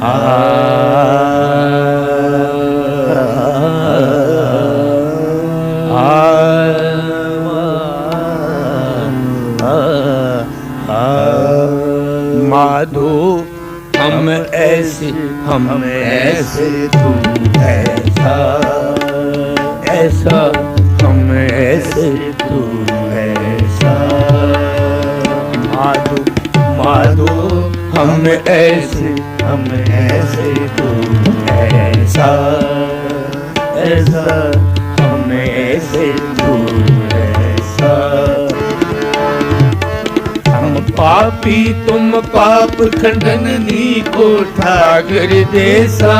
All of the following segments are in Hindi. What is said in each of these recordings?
माधो हम ऐसे हम ऐसे तुम ऐसा ऐसा हम ऐसे तू ऐसा। माधो माधो। हम ऐसे हम ऐसे तू ऐसा ऐसा, हम ऐसे तू ऐसा। हम पापी, तुम पाप खंडन नी को ठाकर देसा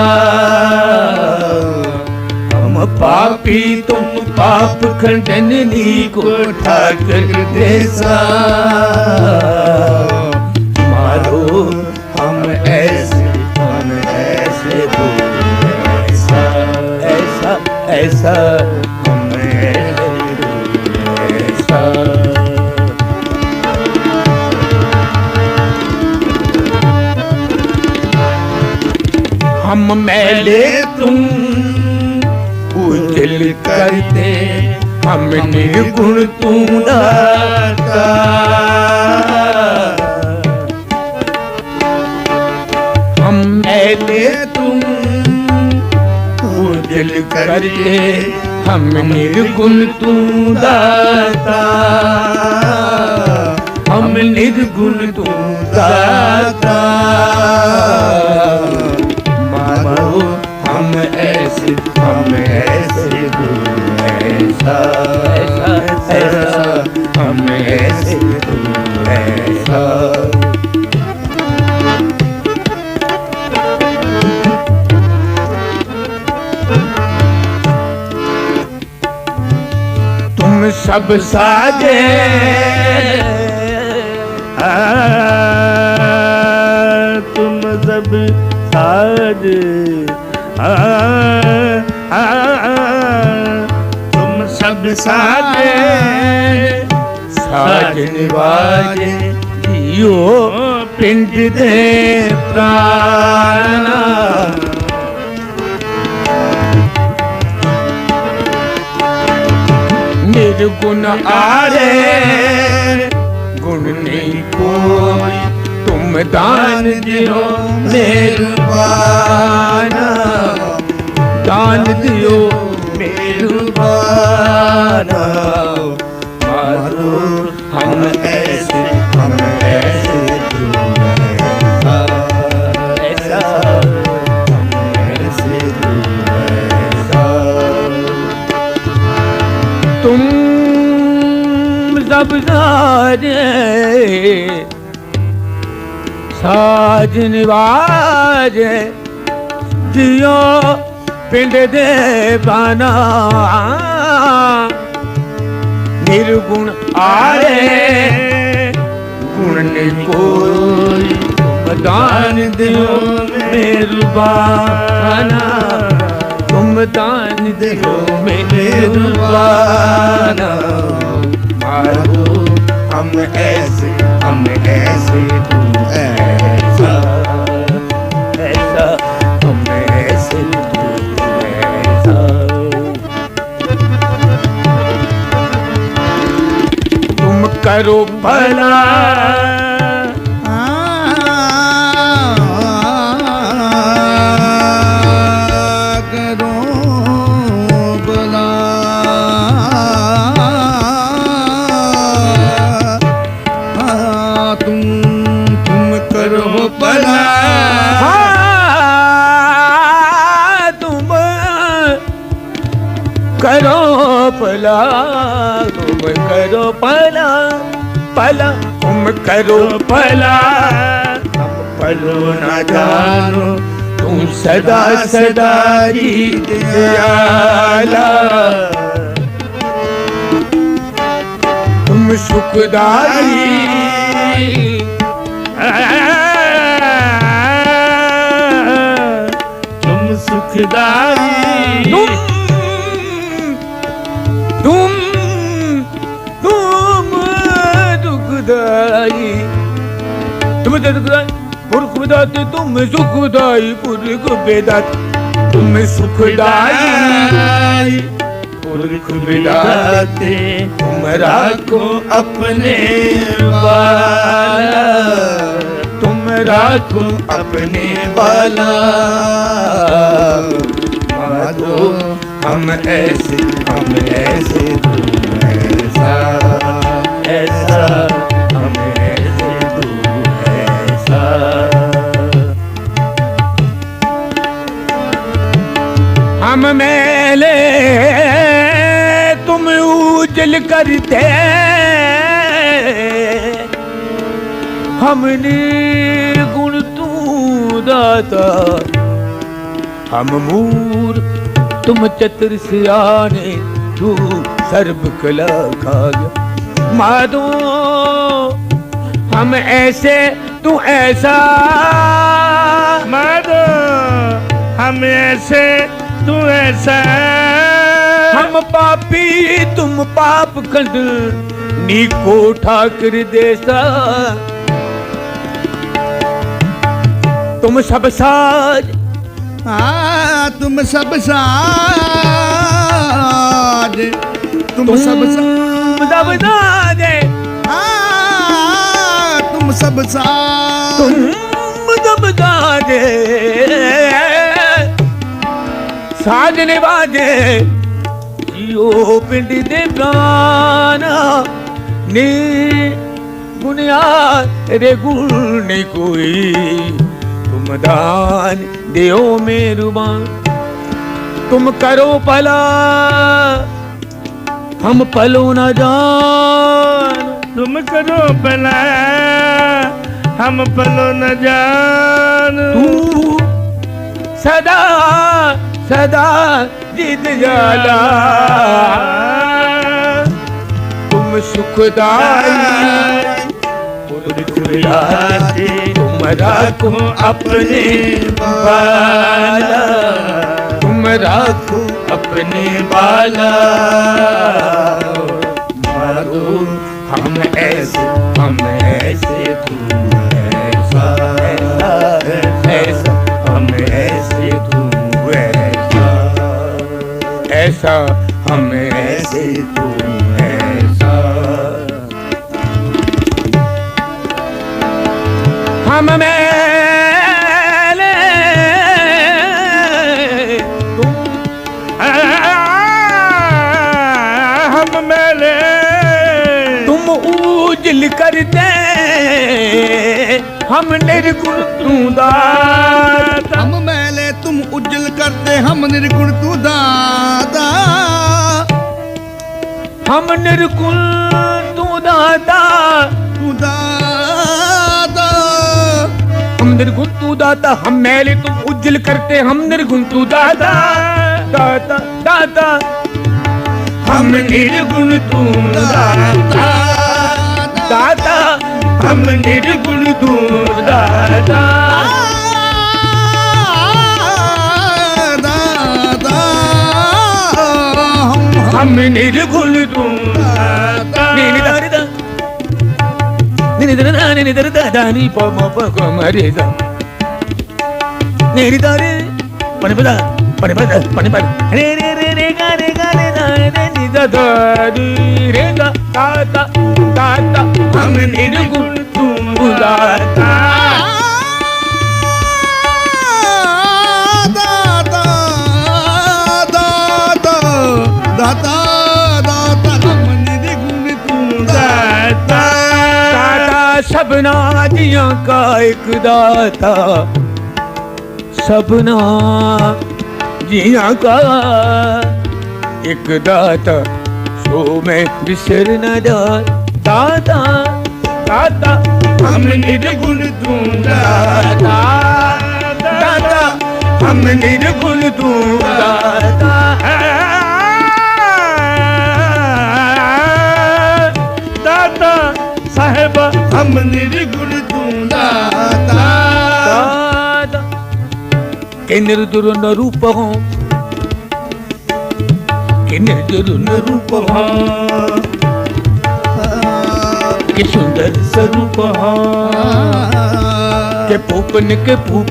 हम पापी, तुम पाप खंडनी को ठाकर देसा करते हम निर्गुण तू दाता। हम निर्गुण तू दाता। मानो हम ऐसे हम ऐसे तू ऐसा ऐसा, हम ऐसा ਸਭ ਸਾਜੇ। ਆ, ਤੁਮ ਸਭ ਸਾਜੇ। ਆ ਤੁਮ ਸਭ ਸਾਜੇ। ਸਾਜਣ ਵਾਜੇ ਜੀਓ ਪਿੰਡ ਦੇ ਪ੍ਰਾਣਾ ਗੁਣ ਆਰੇ। ਗੁਣ ਨਹੀਂ ਕੋਈ ਤੁਮ ਦਾਨ ਦਿਓ ਮੇਰਬਾਨਾ ਦਾਨ ਦਿਓ ਮੇਰਬਾਨਾ ਨਿਵਾਜੇ ਸਾਜ ਨਿਵਾਜੇ ਜਿਉ ਪਿੰਡ ਦੇ ਬਾਨਾ। ਨਿਰਗੁਣ ਆਰੇ, ਗੁਣ ਨੇ ਕੋਈ ਮਦਾਨ ਦਿਓ ਮੇਰਬਾਨਾ। ਤੁਮ ਦਾਨ ਦਿਓ ਮੇਰਬਾਨਾ। ਮਾਰੂ हम ऐसे हम ऐसे तू ऐसा ऐसा हम ऐसे तू ऐसा तुम करो भला करो भला तुम करो भला भला तुम करो भला हम भलो न जानो तुम सदा सदा जीत दयाला तुम सुखदाई तुम सुखदाई तुम दुखदाई तुम तो दुखदाई मूर्ख दाते तुम सुखदाई पुरख बेदाते तुम सुखदाई पुरख बेदाते तुम राखो अपने बाला तुम राखो अपने बाला माधो हम ऐसे हम ऐसे तुम ऐसा ऐसा हम मेले तुम उजल करते हम निर्गुण तू दाता हम मूर तुम चतुर सियाने तू सर्व कला खाया माधो हम ऐसे तू ऐसा माधो हम ऐसे तू ऐसा हम पापी तुम पाप खंड नीको ठाकर देसा। तुम सब साज। हाँ तुम सब साज। तुम तुम सब सब साज। हाँ तुम सब साज। तुम सब साजे। साजने बाजे जियो पिंड दे प्राणा ने रे गुण ने कोई तुम दान देओ मेरुबान तुम करो भला हम पलो न जान तुम करो भला हम पलो न जान तू सदा सदा जिद जाला तुम सुखदाई तुम राखो अपने बाला तुम राखो अपने बाला मारो हम ऐसे हम ऐसे तुम ऐसा हम ऐसे तुम ऐसा हम मेले तुम हम मेले तुम उजल कर दे हम निर्गुण तू दाता करते हम निर्गुण तू दादा हम निर्गुण तू दाता। तू दादा हम निर्गुण तू दाता हम मैले तुम उज्जल करते हम निर्गुण तू दादा दादा दादा हम निर्गुण तू दाता। दाता। हम निर्गुण तू दाता। அம்மினில் கொள்ளுதும் நினிதருதா நினிதருதா நீ போமோ போகோ மரிதா நினிதாரு பணிபதா பணிபதா பணிபதா ரே ரே ரே ரேகா ரேகா ரேகா நினிதாரு ரேகா தாத்தா தாத்தா அம்மினில் ਸਭਨਾ ਜੀਆਂ ਕਾ ਇੱਕ ਦਾਤਾ, ਸਭਨਾ ਜੀਆਂ ਕਾ ਇੱਕ ਦਾਤਾ। ਸੋ ਮੈਂ ਵਿਸਰ ਨਾ ਜਾ ਦਾਤਾ ਦਾਤਾ, ਹਮ ਨਿਰਗੁਣ ਤੂੰ ਦਾਤਾ ਦਾਤਾ, ਹਮ ਨਿਰਗੁਣ ਤੂੰ ਦਾਤਾ हम निर्गुण तू दाता। दादा। के निर्दुर न रूप हो। के सुंदर स्वरूप हो। के पूपन के पूप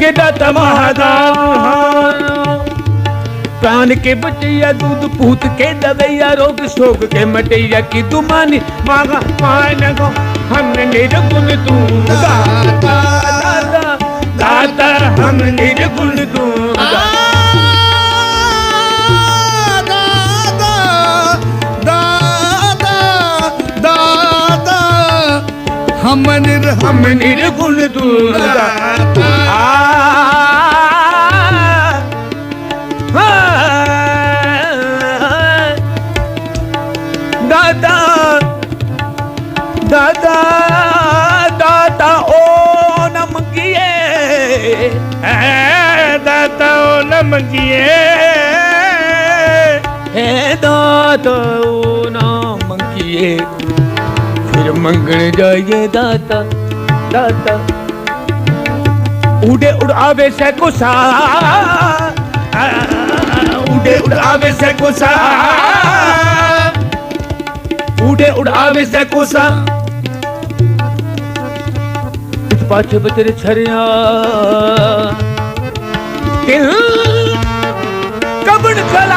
के दाता महादाव प्राण के बचैया दूध पूत के दवैया रोग शोक के मटैया की तू मानी। मागा मान गो हमने निर्गुण तू दाता। दाता दाता हम निर्गुण तू दाता हम निर हम निर्गुण तू दाता। दादा ओ नमकिए फिर मंगण जाइए दाता दाता उड़े उड़ावे से कुसा उड़े उड़ावे से कुसा उड़े उड़ावे से कुसा पाछे बचरे छरिया कबड़ चलावे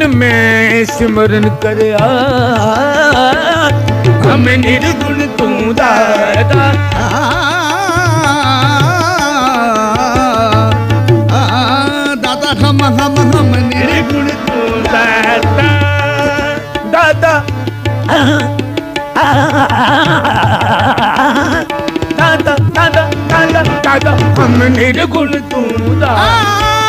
मन में सिमरन कर हम निर्गुण तू दादा दादा हम हम हम निर्गुण तू दादा दादा दादा दादा दादा दादा हम निर्गुण तू दादा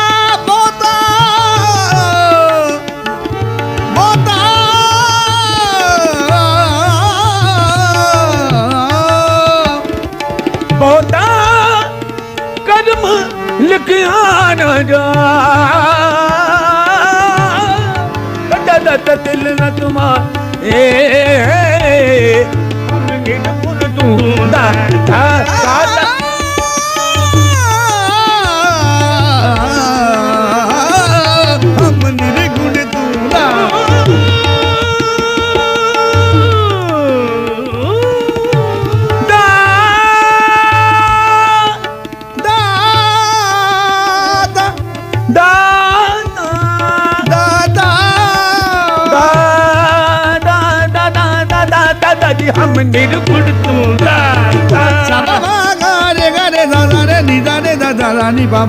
ਲਿਖਿਆ ਨਾ ਜਾ। ਕੱਟਾ ਦਾ ਦਿਲ ਨਾ ਤੁਮਾ ਏ ਹਮ ਗਿਣ ਪੁਰ ਤੂੰ ਦਾ।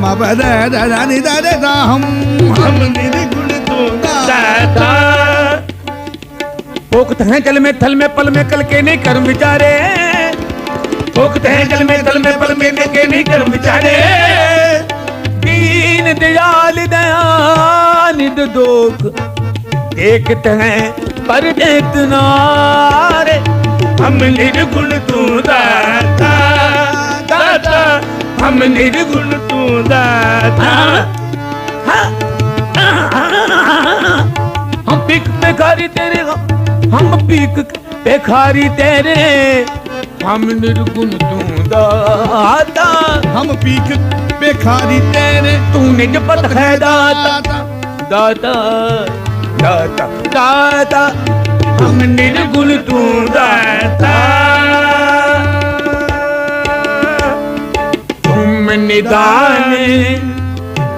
मा पा दा दा दा नि दा रे दा हम हम निर्गुण तू दादा पोखत हैं जल में थल में पल में कल के नहीं कर्म विचारे। पोखत हैं जल में थल में पल में कल के नहीं कर्म विचारे। दीन दयाल दयानिद दोख देखते हैं पर रे हम निर्गुण तू दाता दाता हम निर्गुण तू दाता हम पीक बेकारी तेरे हम पीक बेकारी तेरे हम निर्गुण तू दाता हम पीक बेखारी तेरे तूने जो पत है दाता दाता दाता दाता ਮੰਨਿਨ ਗੁਣ ਤੂੰ। ਦਾਤਾ ਤੁਮ ਨਿਦਾਨ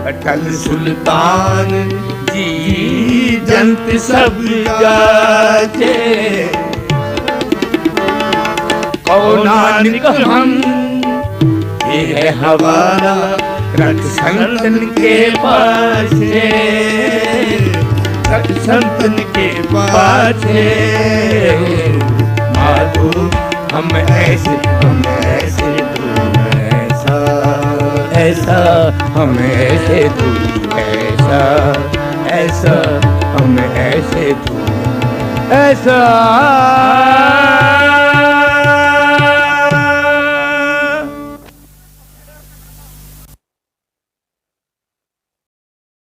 ਅਟਲ ਸੁਲਤਾਨ ਜੀ ਜੰਤ ਸਭ ਜਾਚੇ। ਕਉ ਹਵਾਰਾ संतन के पास माधु, हम ऐसे हम ऐसे ऐसा ऐसा, हम ऐसे तू ऐसा ऐसा, हम ऐसे तू ऐसा।